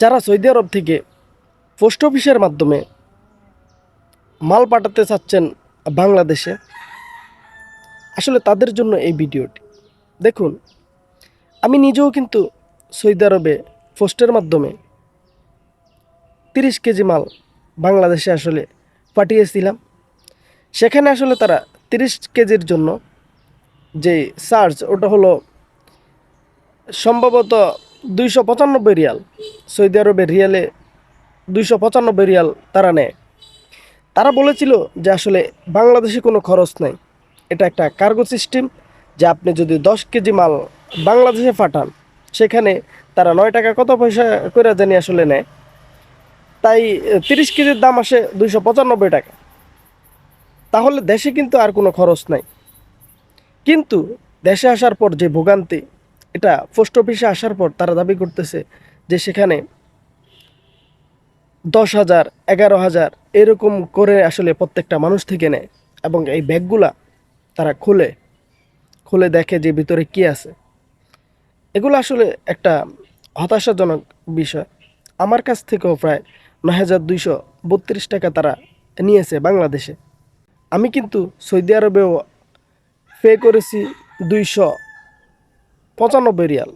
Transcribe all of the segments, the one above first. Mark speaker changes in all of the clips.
Speaker 1: যারা সৌদি আরব থেকে পোস্ট অফিসের মাধ্যমে মাল পাঠাতে চাচ্ছেন বাংলাদেশে, আসলে তাদের জন্য এই ভিডিওটি। দেখুন, আমি নিজেও কিন্তু সৌদি আরবে পোস্টের মাধ্যমে তিরিশ কেজি মাল বাংলাদেশে আসলে পাঠিয়েছিলাম। সেখানে আসলে তারা তিরিশ কেজির জন্য যে চার্জ, ওটা হলো সম্ভবত দুইশো পঁচানব্বই রিয়াল। সৌদি আরবের রিয়ালে দুইশো পঁচানব্বই রিয়াল তারা নেয়। তারা বলেছিল যে আসলে বাংলাদেশে কোনো খরচ নাই। এটা একটা কার্গো সিস্টেম যে আপনি যদি দশ কেজি মাল বাংলাদেশে পাঠান, সেখানে তারা নয় টাকা কত পয়সা করে জানি আসলে নেয়। তাই তিরিশ কেজির দাম আসে দুইশো পঁচানব্বই টাকা। তাহলে দেশে কিন্তু আর কোনো খরচ নাই। কিন্তু দেশে আসার পর যে ভোগান্তি এটা পোস্ট অফিসে আসার পর তারা দাবি করতেছে যে সেখানে দশ হাজার, এগারো হাজার এরকম করে আসলে প্রত্যেকটা মানুষ থেকে নেয় এবং এই ব্যাগগুলা তারা খুলে খুলে দেখে যে ভিতরে কি আছে। এগুলো আসলে একটা হতাশাজনক বিষয়। আমার কাছ থেকেও প্রায় নয় হাজার দুইশো বত্রিশ টাকা তারা নিয়েছে বাংলাদেশে। আমি কিন্তু সৌদি আরবেও পে করেছি দুইশো পঁচানব্বই রিয়াল।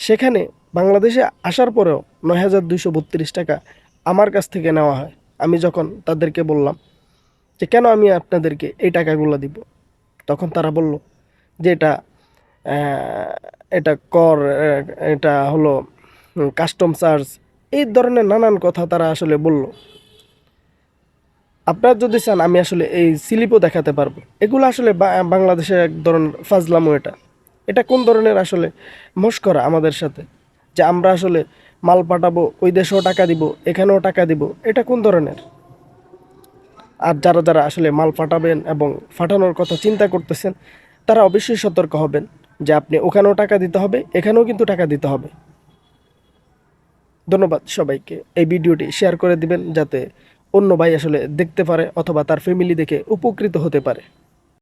Speaker 1: সেখানে বাংলাদেশে আসার পরেও নয় হাজার দুইশো বত্রিশ টাকা আমার কাছ থেকে নেওয়া হয়। আমি যখন তাদেরকে বললাম যে, কেন আমি আপনাদেরকে এই টাকাগুলো দিব? তখন তারা বলল যে, এটা এটা কর, এটা হলো কাস্টম চার্জ। এই ধরনের নানান কথা তারা আসলে বলল। আপনার যদি চান, আমি আসলে এই স্লিপও দেখাতে পারব। এগুলো আসলে বাংলাদেশের এক ধরনের ফাজলামো এটা। এটা কোন ধরনের আসলে মস্করা আমাদের সাথে? যে আমরা আসলে মাল পাঠাবো, ওই দেশেও টাকা দিব, এখানেও টাকা দিব, এটা কোন ধরনের? আর যারা যারা আসলে মাল পাঠাবেন এবং ফাটানোর কথা চিন্তা করতেছেন, তারা অবশ্যই সতর্ক হবেন যে আপনি ওখানেও টাকা দিতে হবে, এখানেও কিন্তু টাকা দিতে হবে। ধন্যবাদ সবাইকে। এই ভিডিওটি শেয়ার করে দিবেন যাতে অন্য ভাই আসলে দেখতে পারে অথবা তার ফ্যামিলি দেখে উপকৃত হতে পারে।